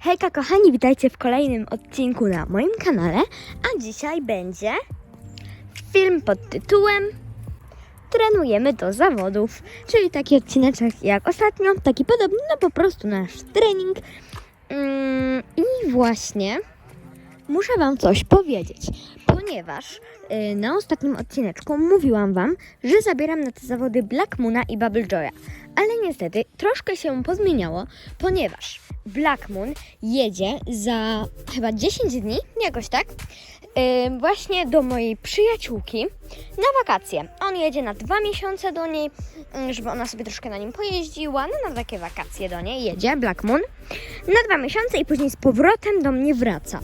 Hejka kochani, witajcie w kolejnym odcinku na moim kanale, a dzisiaj będzie film pod tytułem Trenujemy do zawodów, czyli taki odcineczek jak ostatnio, taki podobny, no po prostu nasz trening. Mm, I właśnie muszę Wam coś powiedzieć, ponieważ y, na ostatnim odcineczku mówiłam Wam, że zabieram na te zawody Black Moona i Bubble Joya. Ale niestety troszkę się pozmieniało, ponieważ Black Moon jedzie za chyba 10 dni, jakoś tak, y, właśnie do mojej przyjaciółki na wakacje. On jedzie na dwa miesiące do niej, żeby ona sobie troszkę na nim pojeździła, no na takie wakacje do niej jedzie Black Moon na dwa miesiące i później z powrotem do mnie wraca.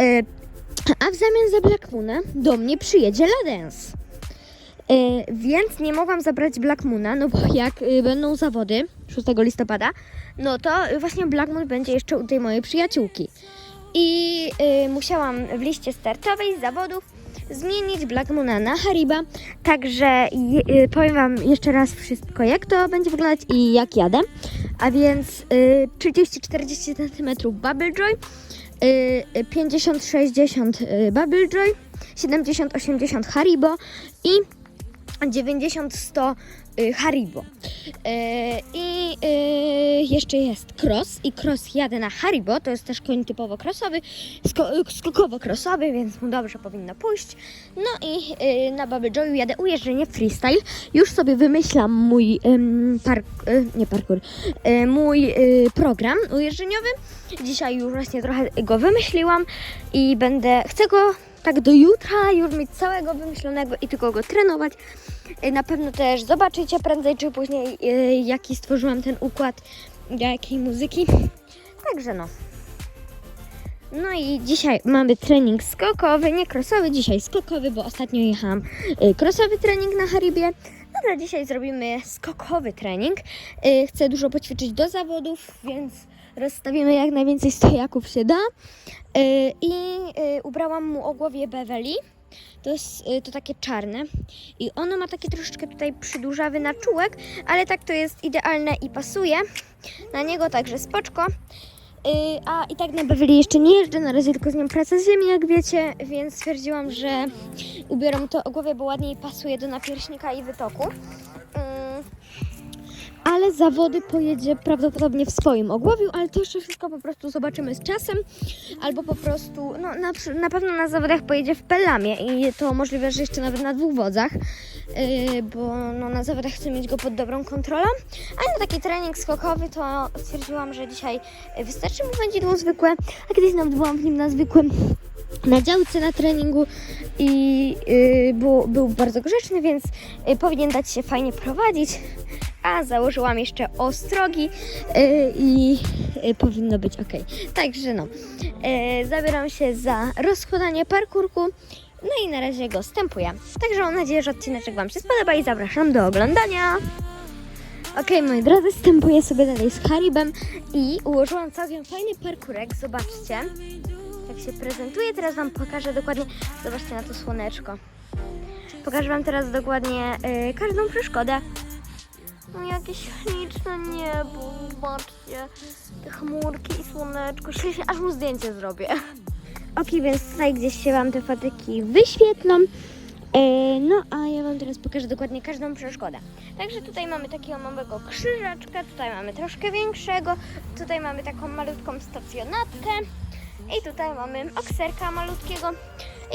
Y, a w zamian za Black Moona do mnie przyjedzie Ladens. Y, więc nie mogłam zabrać Black Moona, no bo jak y, będą zawody 6 listopada, no to właśnie Black Moon będzie jeszcze u tej mojej przyjaciółki. I y, musiałam w liście startowej z zawodów zmienić Black Moona na Hariba, także je, y, powiem Wam jeszcze raz wszystko, jak to będzie wyglądać i jak jadę. A więc y, 30-40 cm Bubble Joy, y, 50-60 y, Bubble Joy, 70-80 Haribo i 90-100 y, Haribo. Y, I y, jeszcze jest cross i cross jadę na Haribo, to jest też koń typowo crossowy, sko- skokowo crossowy, więc mu dobrze powinno pójść. No i y, na Bubble Joyu jadę ujeżdżenie freestyle. Już sobie wymyślam mój park, nie parkour, mój program ujeżdżeniowy. Dzisiaj już właśnie trochę go wymyśliłam i będę, chcę go tak do jutra już mieć całego wymyślonego i tylko go trenować. Y, Na pewno też zobaczycie prędzej czy później, y, jaki stworzyłam ten układ, jakiej muzyki. Także no. No i dzisiaj mamy trening skokowy, nie crossowy, dzisiaj skokowy, bo ostatnio jechałam y, crossowy trening na Haribie. No to dzisiaj zrobimy skokowy trening. Chcę dużo poćwiczyć do zawodów, więc rozstawimy jak najwięcej stojaków się da. Y, I y, ubrałam mu o głowie Beverly. To jest to takie czarne i ono ma takie troszeczkę tutaj przydłużawy naczółek, ale tak to jest idealne i pasuje na niego, także spoczko. Y, a i tak na Beverly jeszcze nie jeżdżę, na razie tylko z nią pracę z ziemi, jak wiecie, więc stwierdziłam, że ubiorę to o głowie, bo ładniej pasuje do napierśnika i wytoku. Zawody pojedzie prawdopodobnie w swoim ogłowiu, ale to jeszcze wszystko po prostu zobaczymy z czasem, albo po prostu, no na, na pewno na zawodach pojedzie w Pelamie i to możliwe, że jeszcze nawet na dwóch wodzach, bo no, na zawodach chcę mieć go pod dobrą kontrolą, a na taki trening skokowy to stwierdziłam, że dzisiaj wystarczy mu wędzidło zwykłe, a kiedyś nawet byłam w nim na zwykłym na działce na treningu i yy, był, był bardzo grzeczny, więc yy, powinien dać się fajnie prowadzić. A założyłam jeszcze ostrogi yy, i yy, powinno być ok. Także no, yy, zabieram się za rozkładanie parkurku. No i na razie go stępuję. Także mam nadzieję, że odcineczek Wam się spodoba i zapraszam do oglądania. Okej, moi drodzy, stępuję sobie dalej z Haribem i ułożyłam całkiem fajny parkurek. Zobaczcie, jak się prezentuje. Teraz Wam pokażę dokładnie. Zobaczcie na to słoneczko. Pokażę Wam teraz dokładnie y, każdą przeszkodę. No jakieś śliczne niebo, zobaczcie. Te chmurki i słoneczko. Ślicznie, aż mu zdjęcie zrobię. Ok, więc tutaj gdzieś się Wam te fatyki wyświetlą. E, No, a ja Wam teraz pokażę dokładnie każdą przeszkodę. Także tutaj mamy takiego małego krzyżaczka, tutaj mamy troszkę większego, tutaj mamy taką malutką stacjonatkę i tutaj mamy okserka malutkiego.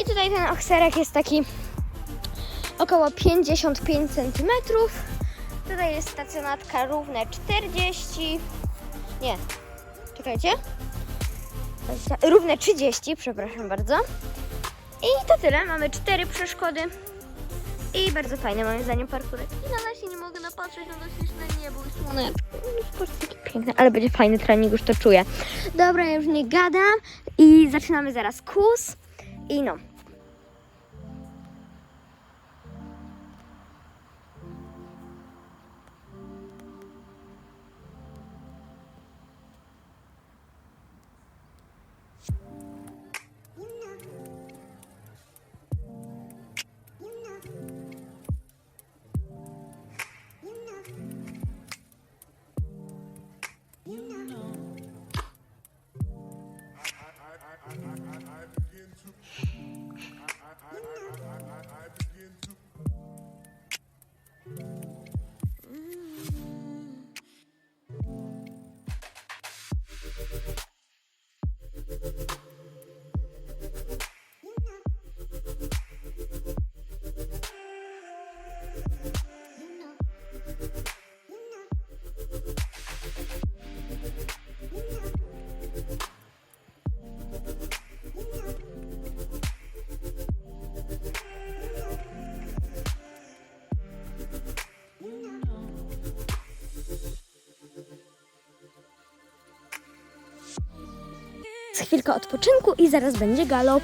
I tutaj ten okserek jest taki około 55 cm. Tutaj jest stacjonatka równe 40. Nie, czekajcie. Dwadzieścia- Równe 30, przepraszam bardzo. I to tyle. Mamy cztery przeszkody. I bardzo fajny moim zdaniem parkurek. I nadal się nie mogę napatrzeć na to niebo i słoneczko. No, Zobaczcie, jakie piękne, ale będzie fajny trening, już to czuję. Dobra, ja już nie gadam i zaczynamy zaraz kurs. I no. Z chwilkę odpoczynku i zaraz będzie galop.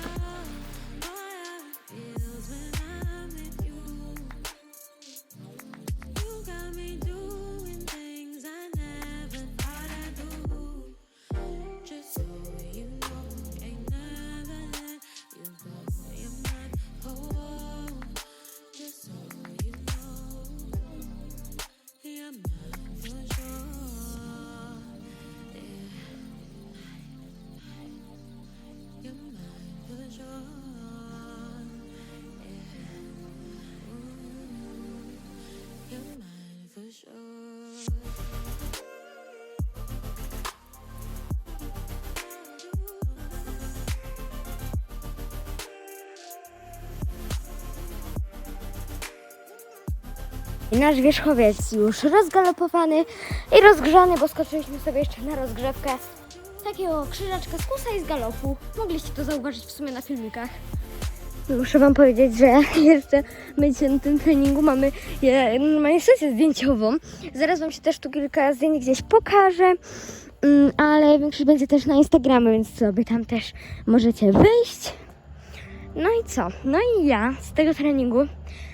Nasz wierzchowiec już rozgalopowany i rozgrzany, bo skoczyliśmy sobie jeszcze na rozgrzewkę takiego krzyżaczka z kusa i z galopu. Mogliście to zauważyć w sumie na filmikach. Muszę Wam powiedzieć, że jeszcze my dzisiaj na tym treningu mamy e, normalnie sesję zdjęciową. Zaraz Wam się też tu kilka zdjęć gdzieś pokażę, Mm, ale większość będzie też na Instagramie, więc sobie tam też możecie wyjść. No i co? No i ja z tego treningu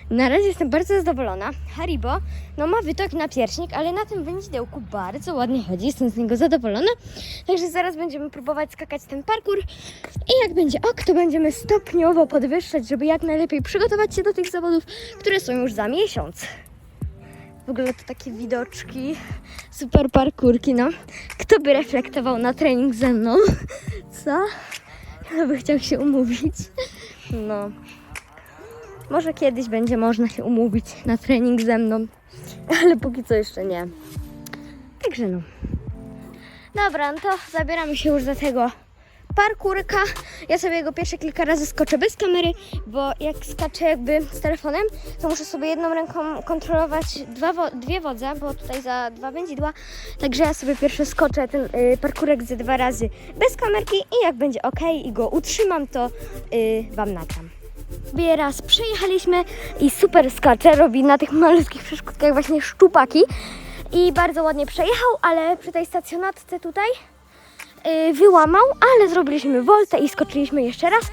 na razie jestem bardzo zadowolona. Haribo, no ma wytok na pierśnik, ale na tym wędzidełku bardzo ładnie chodzi. Jestem z niego zadowolona. Także zaraz będziemy próbować skakać ten parkour. I jak będzie ok, to będziemy stopniowo podwyższać, żeby jak najlepiej przygotować się do tych zawodów, które są już za miesiąc. W ogóle to takie widoczki, super parkurki, no. Kto by reflektował na trening ze mną? Co? Kto by chciał się umówić? No. Może kiedyś będzie można się umówić na trening ze mną, ale póki co jeszcze nie. Także no. Dobra, no to zabieramy się już za tego parkurka. Ja sobie go pierwsze kilka razy skoczę bez kamery, bo jak skaczę jakby z telefonem, to muszę sobie jedną ręką kontrolować dwa wo- dwie wodze, bo tutaj za dwa wędzidła. Także ja sobie pierwsze skoczę ten y, parkurek ze dwa razy bez kamerki i jak będzie ok i go utrzymam, to y, Wam nagram. Sobie raz przejechaliśmy i super skacze, robi na tych malutkich przeszkódkach właśnie szczupaki i bardzo ładnie przejechał, ale przy tej stacjonatce tutaj yy, wyłamał, ale zrobiliśmy woltę i skoczyliśmy jeszcze raz.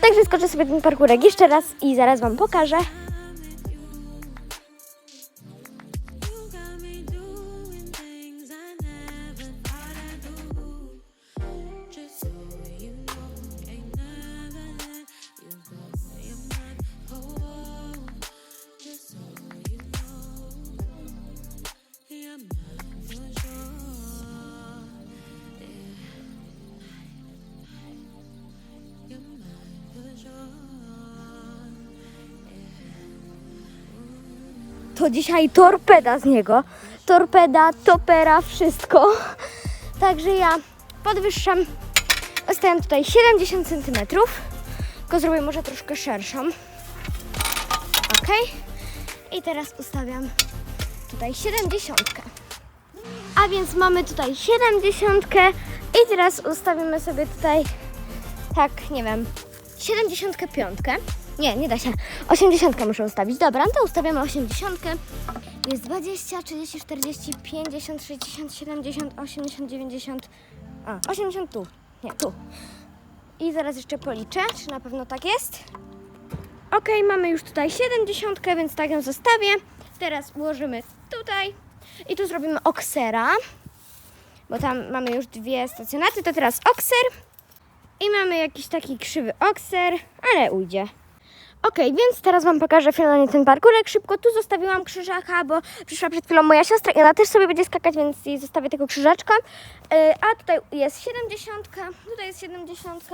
Także skoczę sobie ten parkurek jeszcze raz i zaraz Wam pokażę. To dzisiaj torpeda z niego. Torpeda, topera, wszystko. Także ja podwyższam. Ustawiam tutaj 70 cm. Tylko zrobię może troszkę szerszą. Ok. I teraz ustawiam tutaj 70. A więc mamy tutaj 70 i teraz ustawimy sobie tutaj tak, nie wiem, 75. Nie, nie da się. 80 muszę ustawić. Dobra, no to ustawiamy 80. Jest 20, 30, 40, 50, 60, 70, 80, 90. A, 80 tu. Nie, tu. I zaraz jeszcze policzę, czy na pewno tak jest. Ok, mamy już tutaj 70, więc tak ją zostawię. Teraz ułożymy tutaj i tu zrobimy oksera, bo tam mamy już dwie stacjonaty, to teraz okser. I mamy jakiś taki krzywy okser, ale ujdzie. Ok, więc teraz Wam pokażę finalnie ten parkurek. Szybko tu zostawiłam krzyżaka, bo przyszła przed chwilą moja siostra i ona też sobie będzie skakać, więc jej zostawię tego krzyżaczka. Yy, a tutaj jest 70, tutaj jest 70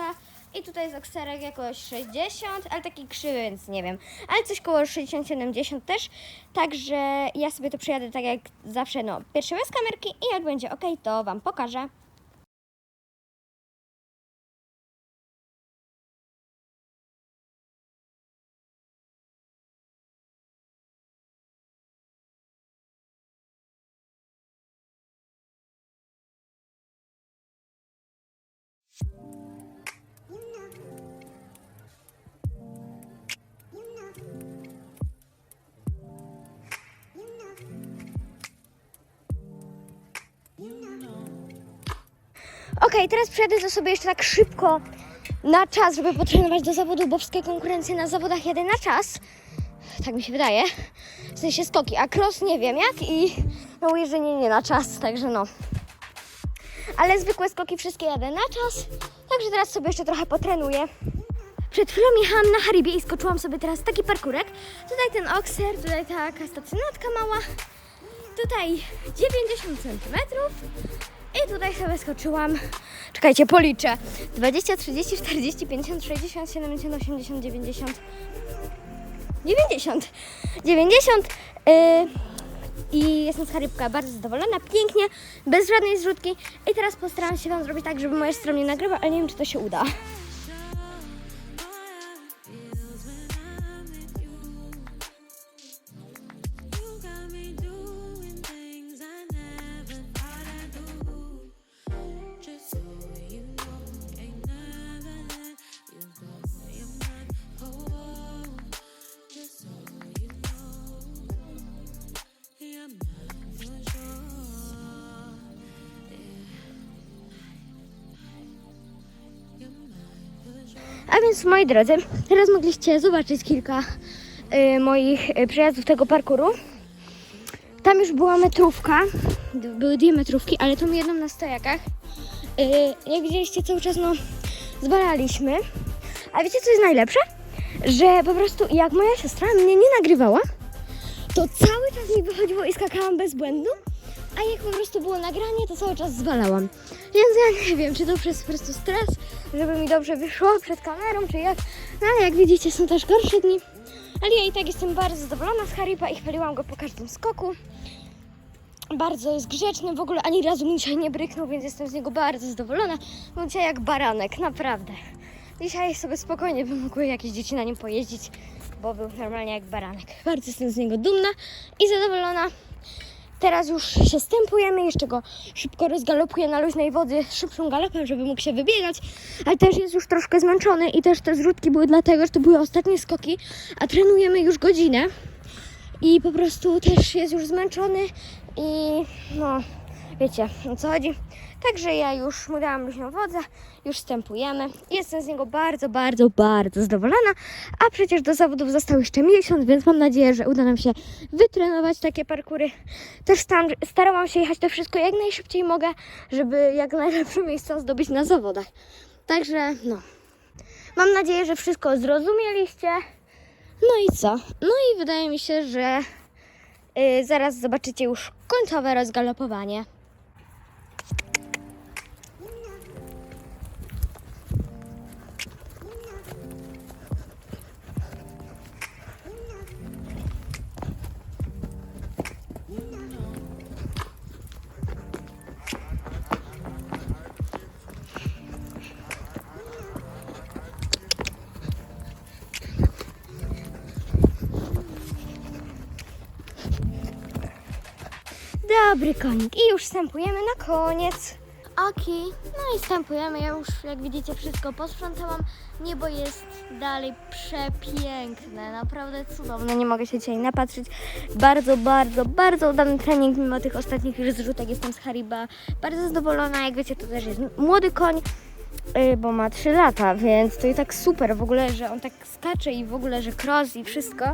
i tutaj jest okserek jakoś 60, ale taki krzywy, więc nie wiem. Ale coś koło 60-70 też. Także ja sobie to przyjadę tak jak zawsze, no pierwsze bez kamerki i jak będzie ok, to Wam pokażę. Okej, teraz przejdę sobie jeszcze tak szybko na czas, żeby potrenować do zawodu, bo wszystkie konkurencje na zawodach jadę na czas. Tak mi się wydaje. W sensie skoki, a cross nie wiem jak i no łyżenie nie na czas, także no. Ale zwykłe skoki wszystkie jadę na czas, także teraz sobie jeszcze trochę potrenuję. Przed chwilą jechałam na Haribie i skoczyłam sobie teraz taki parkurek. Tutaj ten okser, tutaj taka stacjonatka mała, tutaj 90 cm i tutaj sobie skoczyłam. Czekajcie, policzę. 20, 30, 40, 50, 60, 70, 80, 90. 90. 90. Yy, I jestem z Haribka bardzo zadowolona, pięknie, bez żadnej zrzutki. I teraz postaram się Wam zrobić tak, żeby moja strona nie nagrywa, ale nie wiem, czy to się uda. A więc moi drodzy, teraz mogliście zobaczyć kilka y, moich y, przejazdów tego parkuru. Tam już była metrówka, były dwie metrówki, ale tą jedną na stojakach. Y, jak widzieliście cały czas no zwalaliśmy. A wiecie co jest najlepsze? Że po prostu jak moja siostra mnie nie nagrywała, to cały czas mi wychodziło i skakałam bez błędu. A jak po prostu było nagranie, to cały czas zwalałam. Więc ja nie wiem, czy to przez po prostu stres, żeby mi dobrze wyszło przed kamerą, czy jak. No ale jak widzicie, są też gorsze dni. Ale ja i tak jestem bardzo zadowolona z Haripa i chwaliłam go po każdym skoku. Bardzo jest grzeczny, w ogóle ani razu mi dzisiaj nie bryknął, więc jestem z niego bardzo zadowolona. Był dzisiaj jak baranek, naprawdę. Dzisiaj sobie spokojnie by mogły jakieś dzieci na nim pojeździć, bo był normalnie jak baranek. Bardzo jestem z niego dumna i zadowolona. Teraz już się stępujemy, jeszcze go szybko rozgalopuję na luźnej wody szybszym galopem, żeby mógł się wybiegać, ale też jest już troszkę zmęczony i też te zrzutki były dlatego, że to były ostatnie skoki, a trenujemy już godzinę i po prostu też jest już zmęczony i no wiecie o co chodzi. Także ja już mu dałam luźną wodę, już wstępujemy. Jestem z niego bardzo, bardzo, bardzo zadowolona, a przecież do zawodów został jeszcze miesiąc, więc mam nadzieję, że uda nam się wytrenować takie parkury. Też stan- starałam się jechać to wszystko jak najszybciej mogę, żeby jak najlepsze miejsca zdobyć na zawodach. Także no, mam nadzieję, że wszystko zrozumieliście. No i co? No i wydaje mi się, że y, zaraz zobaczycie już końcowe rozgalopowanie. Dobry konik. I już wstępujemy na koniec. Oki, no i wstępujemy. Ja już, jak widzicie, wszystko posprzątałam. Niebo jest dalej przepiękne, naprawdę cudowne. Nie mogę się dzisiaj napatrzeć. Bardzo, bardzo, bardzo udany trening, mimo tych ostatnich już zrzutek. Jestem z Hariba bardzo zadowolona. Jak wiecie, to też jest młody koń. y, Bo ma 3 lata, więc to i tak super w ogóle, że on tak skacze i w ogóle, że cross i wszystko.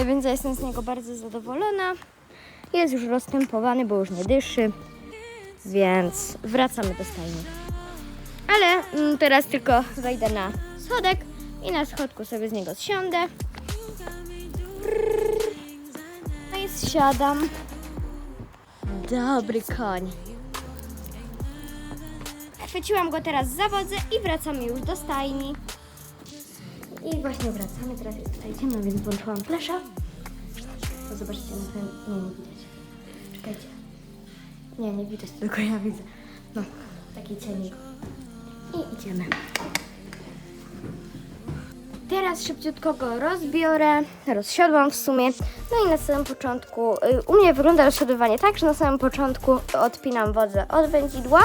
Y, Więc ja jestem z niego bardzo zadowolona. Jest już roztępowany, bo już nie dyszy, więc wracamy do stajni. Ale mm, teraz tylko wejdę na schodek i na schodku sobie z niego zsiądę. No i zsiadam. Dobry koń. Chwyciłam go teraz za wodze i wracamy już do stajni. I właśnie wracamy, teraz jest tutaj ciemno, więc włączyłam flesza. To zobaczcie na. Nie, nie widać. Czekajcie. Nie, nie widać, tylko ja widzę. No, taki ciemnik. I idziemy. Teraz szybciutko go rozbiorę, rozsiodłam w sumie. No i na samym początku, y, u mnie wygląda rozsiodowanie tak, że na samym początku odpinam wodę od wędzidła,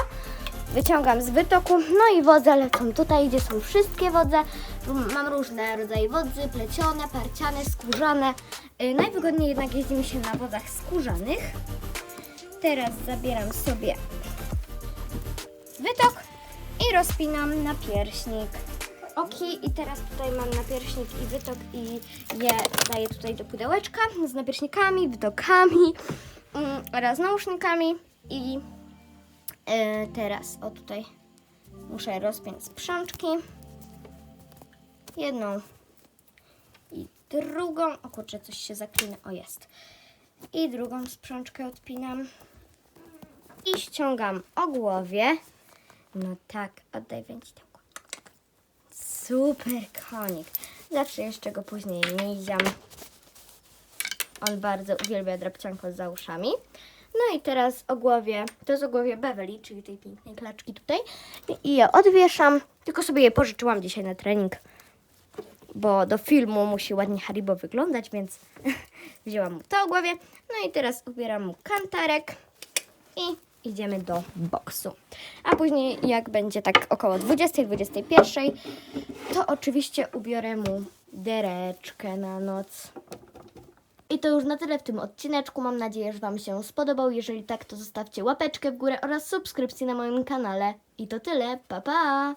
wyciągam z wytoku, no i wodze lecą tutaj, gdzie są wszystkie wodze. Mam różne rodzaje wodzy, plecione, parciane, skórzane. Y, Najwygodniej jednak jeździ mi się na wodach skórzanych. Teraz zabieram sobie wytok i rozpinam na pierśnik. Oki i teraz tutaj mam napierśnik i wytok i je daję tutaj do pudełeczka z napierśnikami, wytokami mm, oraz nausznikami i e, teraz o tutaj muszę rozpiąć sprzączki. Jedną i drugą. O kurczę, coś się zaklina. O jest. I drugą sprzączkę odpinam. I ściągam o głowie. No tak, oddaj wędzidełko. Super konik. Zawsze jeszcze go później miziam. On bardzo uwielbia drapcianko za uszami. No i teraz o głowie, to jest o głowie Beverly, czyli tej pięknej klaczki tutaj. I je odwieszam, tylko sobie je pożyczyłam dzisiaj na trening, bo do filmu musi ładnie Haribo wyglądać, więc wzięłam mu to o głowie. No i teraz ubieram mu kantarek i idziemy do boksu. A później jak będzie tak około 20-21, to oczywiście ubiorę mu dereczkę na noc. I to już na tyle w tym odcineczku. Mam nadzieję, że Wam się spodobał. Jeżeli tak, to zostawcie łapeczkę w górę oraz subskrypcję na moim kanale. I to tyle. Pa, pa!